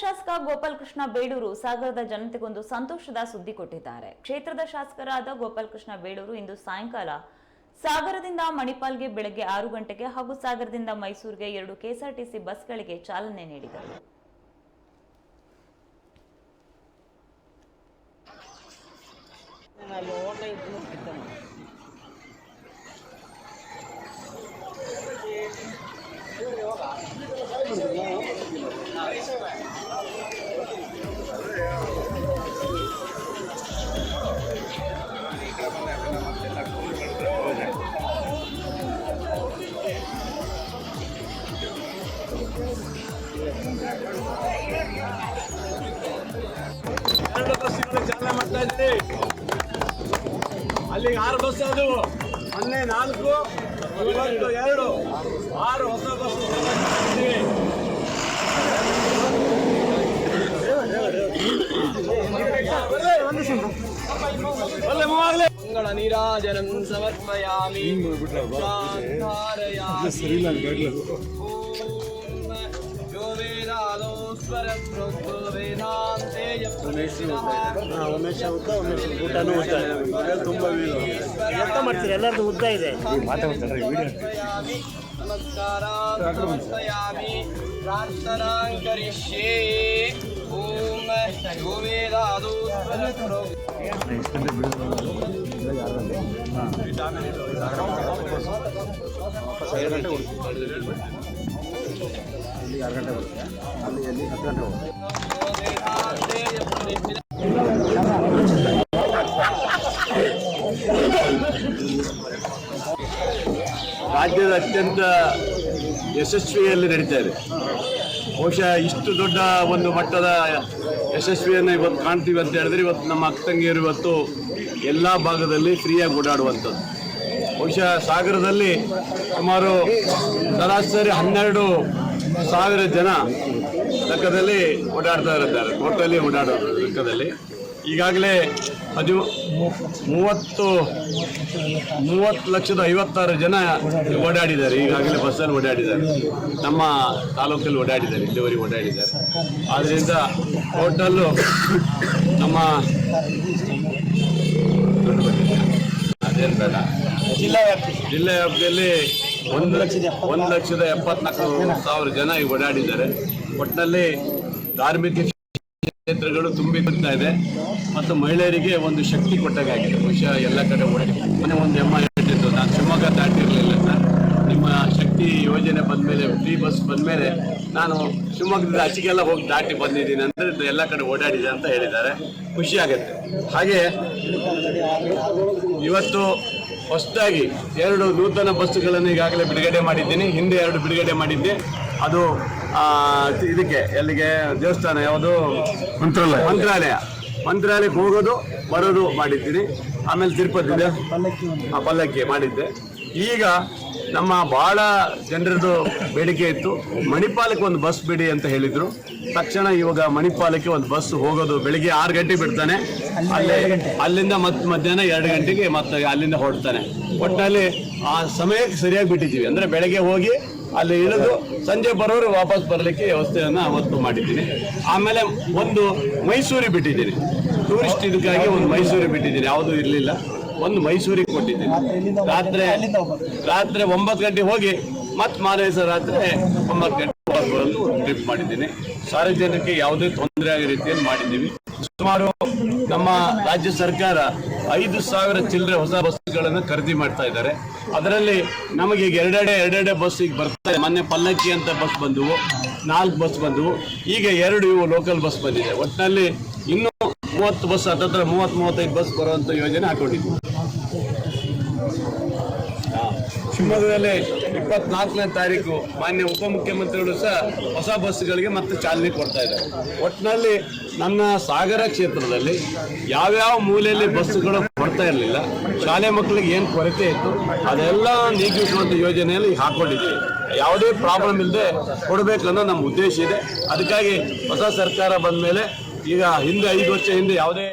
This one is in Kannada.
ಶಾಸಕ ಗೋಪಾಲಕೃಷ್ಣ ಬೇಡೂರು ಸಾಗರದ ಜನತೆಗೊಂದು ಸಂತೋಷದ ಸುದ್ದಿ ಕೊಟ್ಟಿದ್ದಾರೆ. ಕ್ಷೇತ್ರದ ಶಾಸಕರಾದ ಗೋಪಾಲಕೃಷ್ಣ ಬೇಡೂರು ಇಂದು ಸಾಯಂಕಾಲ ಸಾಗರದಿಂದ ಮಣಿಪಾಲ್ಗೆ ಬೆಳಗ್ಗೆ ಆರು ಗಂಟೆಗೆ ಹಾಗೂ ಸಾಗರದಿಂದ ಮೈಸೂರಿಗೆ ಎರಡು ಕೆಎಸ್ಆರ್ಟಿಸಿ ಬಸ್ಗಳಿಗೆ ಚಾಲನೆ ನೀಡಿದರು. ಅಲ್ಲಿ ಓಟ ಚಾಲನೆ ಮಾಡ್ತಾ ಇದ್ದೀವಿ ಅಲ್ಲಿಗೆ ಆರು ಬಸ್ ಅದು. ಮೊನ್ನೆ ನಾಲ್ಕು ಇವತ್ತು ಎರಡು. ಆರು ಹೊಸ ಬಸ್ ಮಂಗಳ ನೀರಾಜನಂ ಸಮರ್ಪಯಾಮಿ. ಯಪ್ರವೇಶಿನಃ ಉಮೇಶ್ ಉದ್ದ ಉಮೇಶ್ ಊಟನೂ ಉದ್ದ ತುಂಬ ಎಂತ ಮಾಡ್ತೀರಿ ಎಲ್ಲರದ್ದು ಉದ್ದ ಇದೆ ಸಮರ್ಪಯಾಮಿ ನಮಸ್ಕಾರಾನ್ ಆರು ಗಂಟೆ ಬರುತ್ತೆ. ಅಲ್ಲಿ ಅಲ್ಲಿ ಹತ್ತು ಗಂಟೆ ರಾಜ್ಯದ ಅತ್ಯಂತ ಯಶಸ್ವಿಯಲ್ಲಿ ನಡೀತಾ ಇದೆ. ಬಹುಶಃ ಇಷ್ಟು ದೊಡ್ಡ ಒಂದು ಮಟ್ಟದ ಯಶಸ್ವಿಯನ್ನು ಇವತ್ತು ಕಾಣ್ತೀವಿ ಅಂತ ಹೇಳಿದ್ರೆ ಇವತ್ತು ನಮ್ಮ ಅಕ್ಕ ತಂಗಿಯರು ಇವತ್ತು ಎಲ್ಲ ಭಾಗದಲ್ಲಿ ಫ್ರೀಯಾಗಿ ಓಡಾಡುವಂಥದ್ದು. ಬಹುಶಃ ಸಾಗರದಲ್ಲಿ ಸುಮಾರು ಸರಾಸರಿ ಹನ್ನೆರಡು ಸಾವಿರ ಜನ ಲೆಕ್ಕದಲ್ಲಿ ಓಡಾಡ್ತಾ ಇರುತ್ತಾರೆ ಒಟ್ಟಲ್ಲಿ ಓಡಾಡೋ ಲೆಕ್ಕದಲ್ಲಿ. ಈಗಾಗಲೇ ಹದಿ ಮೂವತ್ತು ಮೂವತ್ತು ಲಕ್ಷದ ಐವತ್ತಾರು ಜನ ಓಡಾಡಿದ್ದಾರೆ. ಈಗಾಗಲೇ ಬಸ್ಸಲ್ಲಿ ಓಡಾಡಿದ್ದಾರೆ. ನಮ್ಮ ತಾಲೂಕಲ್ಲಿ ಓಡಾಡಿದ್ದಾರೆ. ಇಲ್ಲಿವರೆಗೆ ಓಡಾಡಿದ್ದಾರೆ. ಆದ್ದರಿಂದ ಟೋಟಲ್ಲು ನಮ್ಮ ಅದೇನು ಬೇಡ ಜಿಲ್ಲಾ ವ್ಯಾಪ್ತಿ ಜಿಲ್ಲಾ ವ್ಯಾಪ್ತಿಯಲ್ಲಿ ಒಂದು ಲಕ್ಷದ ಒಂದು ಲಕ್ಷದ ಎಪ್ಪತ್ನಾಲ್ಕು ಸಾವಿರ ಜನ ಈಗ ಓಡಾಡಿದ್ದಾರೆ. ಒಟ್ಟಿನಲ್ಲಿ ಧಾರ್ಮಿಕ ಕ್ಷೇತ್ರಗಳು ತುಂಬಿ ಬರ್ತಾ ಇದೆ. ಮತ್ತು ಮಹಿಳೆಯರಿಗೆ ಒಂದು ಶಕ್ತಿ ಕೊಟ್ಟಾಗಿದೆ ಬಹುಶಃ ಎಲ್ಲ ಕಡೆ ಓಡಾಡಿ. ಮನೆ ಒಂದು ಎಮ್ಮ ಹೇಳ್ತಿದ್ದು ನಾನು ಶಿವಮೊಗ್ಗ ದಾಟಿರಲಿಲ್ಲ ಸರ್. ನಿಮ್ಮ ಶಕ್ತಿ ಯೋಜನೆ ಬಂದ ಮೇಲೆ ಫ್ರೀ ಬಸ್ ಬಂದ ಮೇಲೆ ನಾನು ಶಿವಮೊಗ್ಗದಿಂದ ಆಚೆಗೆಲ್ಲ ಹೋಗಿ ದಾಟಿ ಬಂದಿದ್ದೀನಿ ಅಂದರೆ ಎಲ್ಲ ಕಡೆ ಓಡಾಡಿದೆ ಅಂತ ಹೇಳಿದ್ದಾರೆ. ಖುಷಿ ಆಗುತ್ತೆ. ಹಾಗೆ ಇವತ್ತು ಹೊಸದಾಗಿ ಎರಡು ನೂತನ ಬಸ್ಸುಗಳನ್ನು ಈಗಾಗಲೇ ಬಿಡುಗಡೆ ಮಾಡಿದ್ದೀನಿ. ಹಿಂದೆ ಎರಡು ಬಿಡುಗಡೆ ಮಾಡಿದ್ದೆ. ಅದು ಇದಕ್ಕೆ ಎಲ್ಲಿಗೆ? ದೇವಸ್ಥಾನ ಯಾವುದು? ಮಂತ್ರಾಲಯ. ಮಂತ್ರಾಲಯ. ಮಂತ್ರಾಲಯಕ್ಕೆ ಹೋಗೋದು ಬರೋದು ಮಾಡಿದ್ದೀನಿ. ಆಮೇಲೆ ತಿರುಪತಿ ಆ, ಪಲ್ಲಕ್ಕಿ ಮಾಡಿದ್ದೆ. ಈಗ ನಮ್ಮ ಭಾಳ ಜನರದು ಬೇಡಿಕೆ ಇತ್ತು. ಮಣಿಪಾಲಕ್ಕೆ ಒಂದು ಬಸ್ ಬಿಡಿ ಅಂತ ಹೇಳಿದರು. ತಕ್ಷಣ ಇವಾಗ ಮಣಿಪಾಲಕ್ಕೆ ಒಂದು ಬಸ್ ಹೋಗೋದು ಬೆಳಿಗ್ಗೆ ಆರು ಗಂಟೆಗೆ ಬಿಡ್ತಾನೆ. ಅಲ್ಲೇ ಅಲ್ಲಿಂದ ಮತ್ತೆ ಮಧ್ಯಾಹ್ನ ಎರಡು ಗಂಟೆಗೆ ಮತ್ತೆ ಅಲ್ಲಿಂದ ಹೊರಡ್ತಾನೆ. ಒಟ್ಟಿನಲ್ಲಿ ಆ ಸಮಯಕ್ಕೆ ಸರಿಯಾಗಿ ಬಿಟ್ಟಿದ್ದೀವಿ. ಅಂದ್ರೆ ಬೆಳಗ್ಗೆ ಹೋಗಿ ಅಲ್ಲಿ ಇಳಿದು ಸಂಜೆ ಬರೋರು ವಾಪಸ್ ಬರಲಿಕ್ಕೆ ವ್ಯವಸ್ಥೆಯನ್ನು ಅವತ್ತು ಮಾಡಿದ್ದೀನಿ. ಆಮೇಲೆ ಒಂದು ಮೈಸೂರಿಗೆ ಬಿಟ್ಟಿದ್ದೀನಿ. ಟೂರಿಸ್ಟ್ ಇದಕ್ಕಾಗಿ ಒಂದು ಮೈಸೂರಿಗೆ ಬಿಟ್ಟಿದ್ದೀನಿ. ಯಾವುದೂ ಇರಲಿಲ್ಲ. ಒಂದು ಮೈಸೂರಿಗೆ ಕೊಟ್ಟಿದ್ದೀನಿ. ರಾತ್ರಿ ರಾತ್ರಿ ಒಂಬತ್ತು ಗಂಟೆಗೆ ಹೋಗಿ ಮತ್ತೆ ಮಾರನೇ ದಿವಸ ರಾತ್ರಿ ಒಂಬತ್ತು ಗಂಟೆ ಟ್ರಿಪ್ ಮಾಡಿದ್ದೀನಿ. ಸಾರ್ವಜನಿಕರಿಗೆ ಯಾವುದೇ ತೊಂದರೆ ಆಗೋ ರೀತಿಯಲ್ಲಿ ಮಾಡಿದ್ದೀವಿ. ಸುಮಾರು ನಮ್ಮ ರಾಜ್ಯ ಸರ್ಕಾರ ಐದು ಸಾವಿರ ಚಿಲ್ಲರೆ ಹೊಸ ಬಸ್ಗಳನ್ನು ಖರೀದಿ ಮಾಡ್ತಾ ಇದ್ದಾರೆ. ಅದರಲ್ಲಿ ನಮಗೆ ಈಗ ಎರಡೆಡೆ ಎರಡೆಡೆ ಬಸ್ ಈಗ ಬರ್ತಾ ಇದೆ. ಮೊನ್ನೆ ಪಲ್ಲಕ್ಕಿ ಅಂತ ಬಸ್ ಬಂದವು ನಾಲ್ಕು ಬಸ್ ಬಂದವು. ಈಗ ಎರಡು ಇವು ಲೋಕಲ್ ಬಸ್ ಬಂದಿದೆ. ಒಟ್ಟಿನಲ್ಲಿ ಇನ್ನೂ ಮೂವತ್ತು ಬಸ್ ಹತ್ತತ್ರ ಮೂವತ್ತು ಮೂವತ್ತೈದು ಬಸ್ ಬರುವಂಥ ಯೋಜನೆ ಹಾಕೊಂಡಿದ್ವಿ ಶಿವಮೊಗ್ಗದಲ್ಲಿ ಇಪ್ಪತ್ನಾಲ್ಕನೇ ತಾರೀಕು ಮಾನ್ಯ ಉಪಮುಖ್ಯಮಂತ್ರಿಗಳು ಸಹ ಹೊಸ ಬಸ್ಗಳಿಗೆ ಮತ್ತೆ ಚಾಲನೆ ಕೊಡ್ತಾ ಇದ್ದಾರೆ. ಒಟ್ಟಿನಲ್ಲಿ ನನ್ನ ಸಾಗರ ಕ್ಷೇತ್ರದಲ್ಲಿ ಯಾವ್ಯಾವ ಮೂಲೆಯಲ್ಲಿ ಬಸ್ಸುಗಳು ಕೊಡ್ತಾ ಇರಲಿಲ್ಲ, ಶಾಲೆ ಮಕ್ಕಳಿಗೆ ಏನು ಕೊರತೆ ಇತ್ತು, ಅದೆಲ್ಲ ನೀಗಿಸುವಂಥ ಯೋಜನೆಯಲ್ಲಿ ಹಾಕೊಂಡಿದ್ದೀವಿ ಯಾವುದೇ ಪ್ರಾಬ್ಲಮ್ ಇಲ್ಲದೆ ಕೊಡಬೇಕನ್ನೋ ನಮ್ಮ ಉದ್ದೇಶ ಇದೆ. ಅದಕ್ಕಾಗಿ ಹೊಸ ಸರ್ಕಾರ ಬಂದ ಮೇಲೆ ಈಗ ಹಿಂದೆ ಐದು ವರ್ಷ ಹಿಂದೆ ಯಾವುದೇ